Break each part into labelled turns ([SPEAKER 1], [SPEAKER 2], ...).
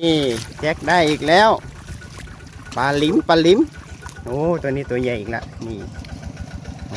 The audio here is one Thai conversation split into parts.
[SPEAKER 1] นี่แจ็คได้อีกแล้วปลาลิมปลาลิมโอ้ตัวนี้ตัวใหญ่อีกละนี่โอ้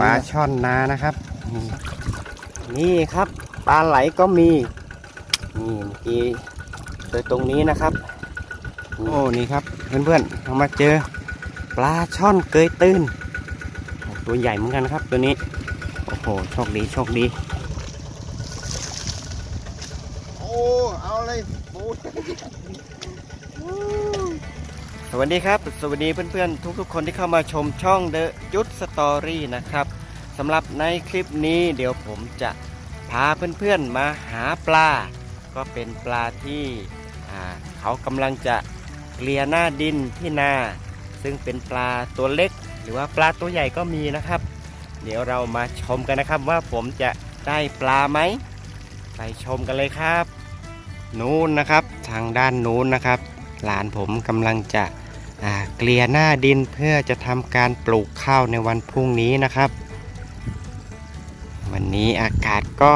[SPEAKER 1] ปลาช่อนนานะครับนี่นี่ครับปลาไหลก็มีนี่เมื่อกี้เจอตรงนี้นะครับ โอ้นี่ครับเพื่อนๆเรามาเจอปลาช่อนเกยตื้นโอ้ตัวใหญ่เหมือนกันครับตัวนี้โอ้โหโชคดีโชคดี
[SPEAKER 2] โอ้เอาเลยปู
[SPEAKER 1] สวัสดีครับ สวัสดีเพื่อนๆ ทุกๆ คนที่เข้ามาชมช่อง The ยุทธสตอรี่นะครับสำหรับในคลิปนี้เดี๋ยวผมจะพาเพื่อนๆมาหาปลา ก็เป็นปลาที่เขากำลังจะเกลี่ยหน้าดินที่นา ซึ่งเป็นปลาตัวเล็ก หรือว่าปลาตัวใหญ่ก็มีนะครับ เดี๋ยวเรามาชมกันนะครับว่าผมจะได้ปลาไหมไปชมกันเลยครับ นู้นนะครับ ทางด้านนู้นนะครับ หลานผมกำลังจะเกลี่ยหน้าดินเพื่อจะทำการปลูกข้าวในวันพรุ่งนี้นะครับ วันนี้อากาศก็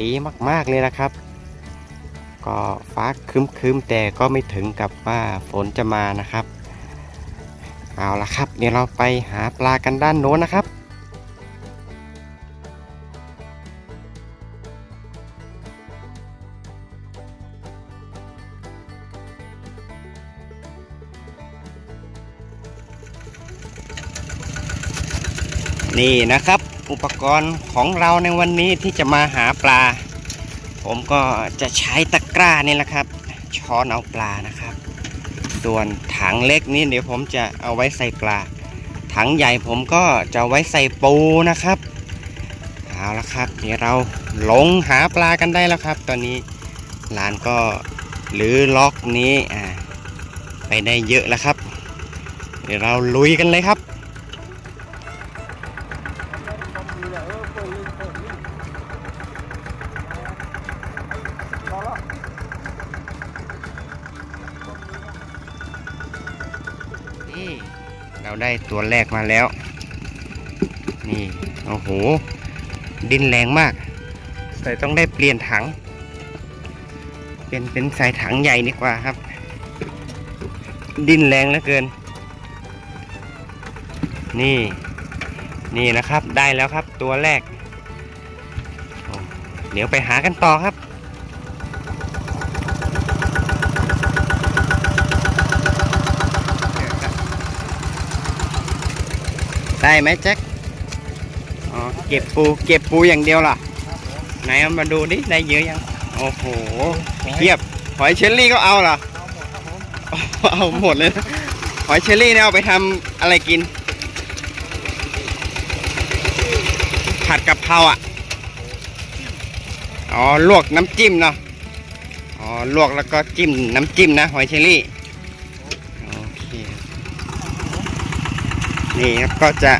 [SPEAKER 1] ดีมากๆเลยนะครับ ก็ฟ้าครึ้มๆแต่ก็ไม่ถึงกับว่าฝนจะมานะครับ เอาละครับเดี๋ยวเราไปหาปลากันด้านโน้นนะครับ นี่นะครับอุปกรณ์ของเราในวันนี้ที่จะมาหาปลา ผมก็จะใช้ตะกร้านี่แหละครับ ช้อนเอาปลานะครับ ส่วนถังเล็กนี่เดี๋ยวผมจะเอาไว้ใส่ปลา ถังใหญ่ผมก็จะไว้ใส่ปูนะครับเอาละครับเดี๋ยวเราลงหาปลากันได้แล้วครับ ตอนนี้หลานก็หรือล็อกนี้อ่าไปได้เยอะแล้วครับ เดี๋ยวเราลุยกันเลยครับ นี่ เราได้ตัวแรกมาแล้ว นี่ โอ้โห ดินแรงมาก แต่ต้องได้เปลี่ยนถัง เป็นเป็นใส่ถังใหญ่ดีกว่าครับ ดินแรงเหลือเกิน นี่ นี่นะครับ ได้แล้วครับตัวแรก เดี๋ยวไปหากันต่อครับ ได้ไหมแจ็คอ๋อเก็บปูเก็บปูอย่างเดียวล่ะไหนเอามาดูดิได้เยอะยังโอ้โหเทียบหอยเชลลี่ก็เอาเหรอเอาหมดเลยหอยเชลลี่เนี่ยเอาไปทำอะไรกิน ผัดกับเพราอะอ๋อลวกน้ำจิ้มเนาะอ๋อลวกแล้วก็จิ้มน้ำจิ้มนะหอยเชลลี่โอเค นี่ครับก็จะ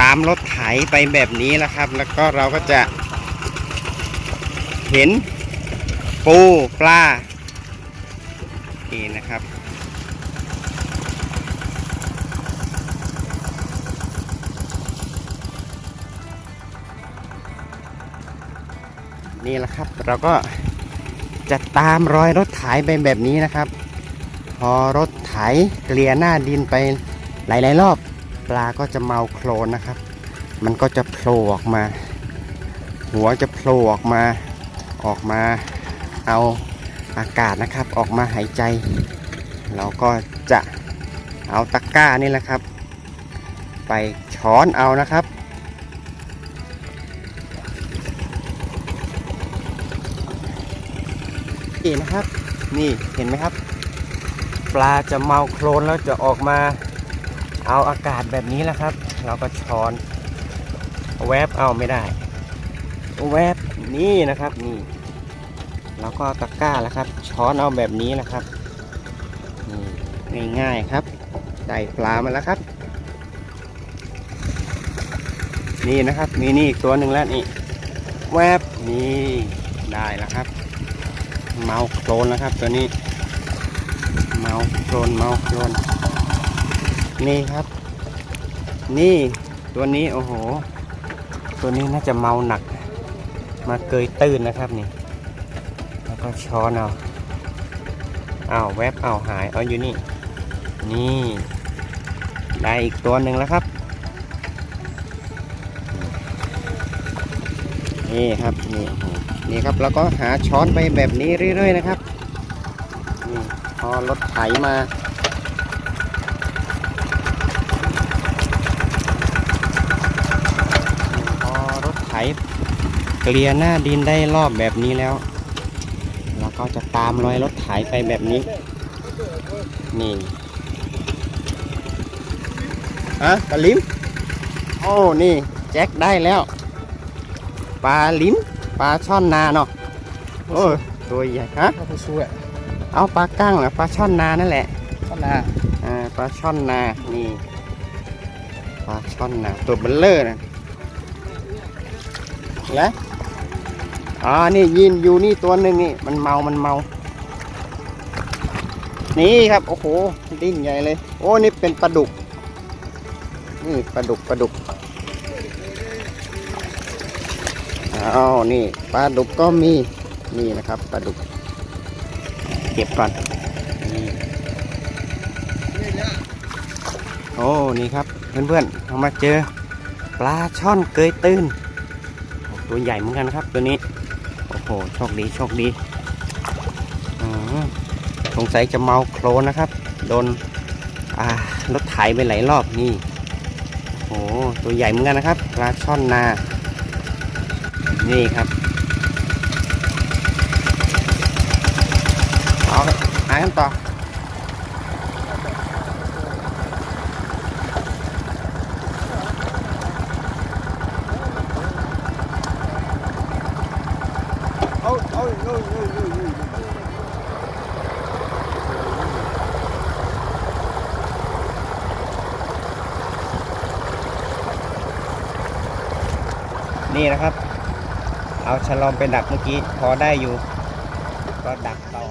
[SPEAKER 1] ตามรถไถไปแบบนี้นะครับ แล้วก็เราก็จะ เห็นปูปลานี่นะครับ นี่แหละครับเราก็จะตามรอยรถไถไปแบบนี้นะครับ พอรถไถเกลี่ยหน้าดินไปหลายๆรอบ ปลาก็จะเมาโคลนนะครับ มันก็จะโผล่ออกมา หัวจะโผล่ออกมา ออกมาเอาอากาศนะครับ ออกมาหายใจ เราก็จะเอาตะกร้านี่แหละครับ ไปช้อนเอานะครับนี่นะครับ นี่เห็นไหมครับ ปลาจะเมาโคลนแล้วจะออกมา เอาอากาศแบบนี้แหละครับ เราก็ช้อน แวบเอาไม่ได้ แวบนี่นะครับนี่เราก็ตะกร้าแล้วครับ ช้อนเอาแบบนี้แหละครับนี่ง่ายๆครับได้ปลามาแล้วครับ นี่นะครับ มีนี่อีกตัวหนึ่งแล้วนี่แวบนี่ได้แล้วครับ เมาโคลนแล้วครับ ตัวนี้ เมาโคลนเมาโคลน นี่ครับ นี่ตัวนี้โอ้โห ตัวนี้น่าจะเมาหนัก มาเกยตื้นนะครับนี่ แล้วก็ช้อนเอาเอาแวบเอาหายเอาอยู่นี่ นี่ ได้อีกตัวหนึ่งแล้วครับ นี่ครับนี่นี่ครับแล้วก็หาช้อนไปแบบนี้เรื่อยๆนะครับนี่พอรถไถมาพอรถไถ เกลียหน้าดินได้รอบแบบนี้แล้ว เราก็จะตามรอยรถไถไปแบบนี้ นี่อะปลาลิมโอ้นี่แจ็คได้แล้ว ปลาลิมปลาช่อนนาเนาะโอ้ยตัวใหญ่ฮะ
[SPEAKER 2] เข้าไปช่วย
[SPEAKER 1] เอาปลากั้งเหรอปลาช่อนนานั่นแหละ
[SPEAKER 2] ข้างหน้า
[SPEAKER 1] อ่าปลาช่อนนานี่ปลาช่อนนาตัวเบลเลอร์นะ แล้วอ๋อนี่ยินอยู่นี่ตัวหนึ่งนี่มันเมามันเมา นี่ครับโอ้โหดิ้นใหญ่เลย โอ้นี่เป็นปลาดุก นี่ปลาดุกปลาดุกอ้าวนี่ปลาดุกก็มีนี่นะครับปลาดุก เก็บก่อนนี่โอ้นี่ครับเพื่อนๆเรามาเจอปลาช่อนเกยตื้น ตัวใหญ่เหมือนกันครับ ตัวนี้ โอ้โห โชคดี โชคดีสงสัยจะเมาโคลนนะครับ โดนรถไถไปหลายรอบนี่ โอ้โห ตัวใหญ่เหมือนกันนะครับปลาช่อนนา นี่ครับ เอาหากันต่อ
[SPEAKER 2] เอาเอาเอาเอาเอา
[SPEAKER 1] นี่นะครับ เอาฉลอมไปดักเมื่อกี้ พอได้อยู่ ก็ดักต่อ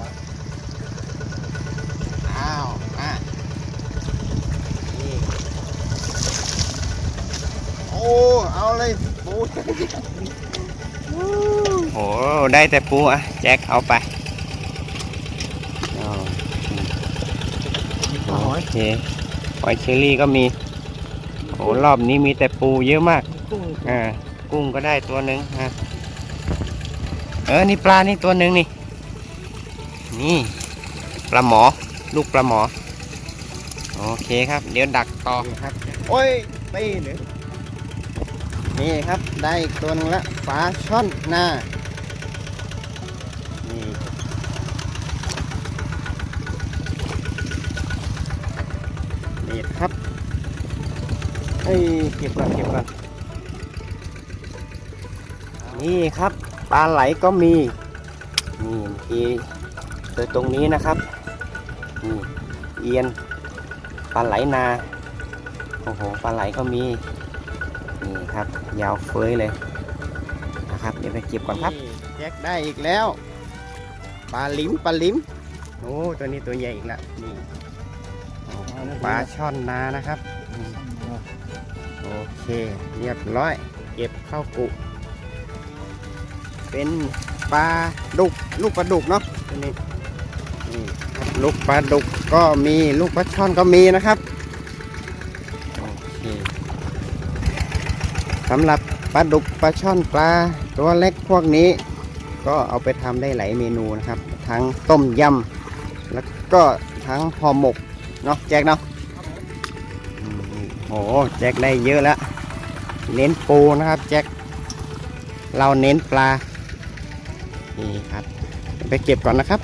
[SPEAKER 1] อ้าวอะนี่
[SPEAKER 2] โอ้ เอาเลยปู
[SPEAKER 1] โหได้แต่ปูอะ แจ็คเอาไปอ้าวโอเคหอยเชอรี่ก็มี โอ้รอบนี้มีแต่ปูเยอะมาก
[SPEAKER 2] กุ้ง
[SPEAKER 1] อ่า กุ้งก็ได้ตัวหนึ่งฮะ เออ นี่ปลา นี่ตัวหนึ่งนี่ นี่ ปลาหมอ ลูกปลาหมอ โอเคครับ เดี๋ยวดักต่อครับ โอ้ยไปหรือนี่ครับ ได้อีกตัวนึงละปลาช่อนหน้า นี่นี่ครับ เอ้ย เก็บก่อนเก็บก่อนนี่ครับ ปลาไหลก็มีนี่เมื่อกี้เจอตรงนี้นะครับนี่เอียนปลาไหลนาโอ้โหปลาไหลก็มีนี่ครับ ยาวเฟ้ยเลยนะครับเดี๋ยวไปเก็บก่อนครับแจ็คได้อีกแล้วปลาลิ้มปลาลิ้มโอ้ตัวนี้ตัวใหญ่อีกล้วนี่ปลาช่อนนานะครับโอเคเรียบร้อย เก็บเข้ากุ เป็นปลาดุกลูกปลาดุกเนาะตัวนี้นี่ครับลูกปลาดุกก็มีลูกปลาช่อนก็มีนะครับโอเคสำหรับปลาดุกปลาช่อนปลาตัวเล็กพวกนี้ ก็เอาไปทำได้หลายเมนูนะครับ ทั้งต้มยำแล้วก็ทั้งห่อหมกเนาะแจ็คเนาะโอ้โหแจ็คได้เยอะแล้ว เน้นปูนะครับแจ็คเราเน้นปลา นี่ครับไปเก็บก่อนนะครับ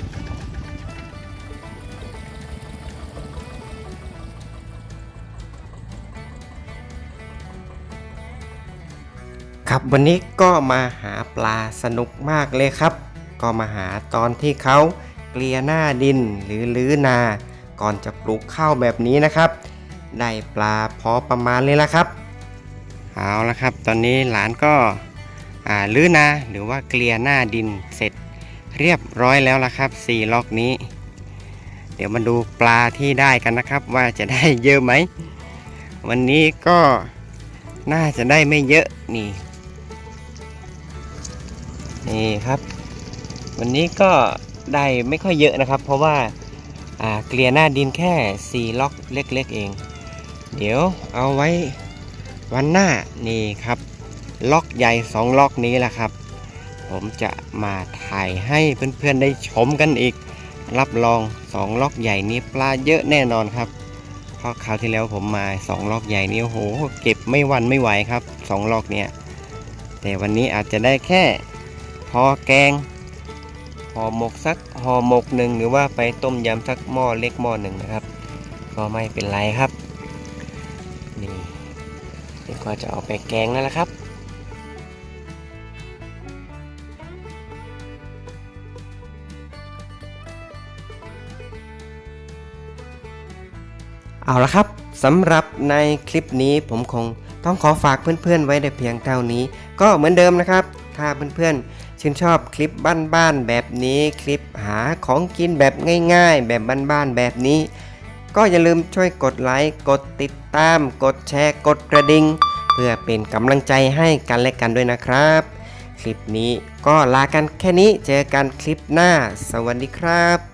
[SPEAKER 1] ครับวันนี้ก็มาหาปลาสนุกมากเลยครับ ก็มาหาตอนที่เขาเกลียหน้าดินหรือลื้อนา ก่อนจะปลูกข้าวแบบนี้นะครับ ได้ปลาพอประมาณเลยละครับ เอาละครับ ตอนนี้หลานก็ ลื้อนาหรือว่าเกลียหน้าดินเสร็จเรียบร้อยแล้วละครับสี่ล็อกนี้ เดี๋ยวมาดูปลาที่ได้กันนะครับ ว่าจะได้เยอะไหม วันนี้ก็น่าจะได้ไม่เยอะนี่ นี่ครับ วันนี้ก็ได้ไม่ค่อยเยอะนะครับ เพราะว่าเกลี่ยหน้าดินแค่ 4 ล็อกเล็กๆเอง เดี๋ยวเอาไว้วันหน้านี่ครับ ล็อกใหญ่ 2 ล็อกนี้แหละครับ ผมจะมาถ่ายให้เพื่อนๆได้ชมกันอีก รับรอง 2 ล็อกใหญ่นี้ปลาเยอะแน่นอนครับเพราะคราวที่แล้วผมมา 2 ล็อกใหญ่นี้โอ้โห เก็บไม่วันไม่ไหวครับ 2 ล็อกเนี่ยแต่วันนี้อาจจะได้แค่พอแกงห่อหมกสักห่อหมกหนึ่งหรือว่าไปต้มยำสักหม้อเล็กหม้อหนึ่งนะครับ ก็ไม่เป็นไรครับ นี่นี่ก็จะเอาไปแกงนั่นแหละครับ เอาละครับสำหรับในคลิปนี้ผมคงต้องขอฝากเพื่อนๆไว้แต่เพียงเท่านี้ ก็เหมือนเดิมนะครับ ถ้าเพื่อนๆชื่นชอบคลิปบ้านๆแบบนี้คลิปหาของกินแบบง่าย ๆ แบบบ้านๆแบบนี้ ก็อย่าลืมช่วยกดไลค์กดติดตาม กดแชร์กดกระดิ่งเพื่อเป็นกำลังใจให้กันและกันด้วยนะครับ คลิปนี้ก็ลากันแค่นี้เจอกันคลิปหน้า สวัสดีครับ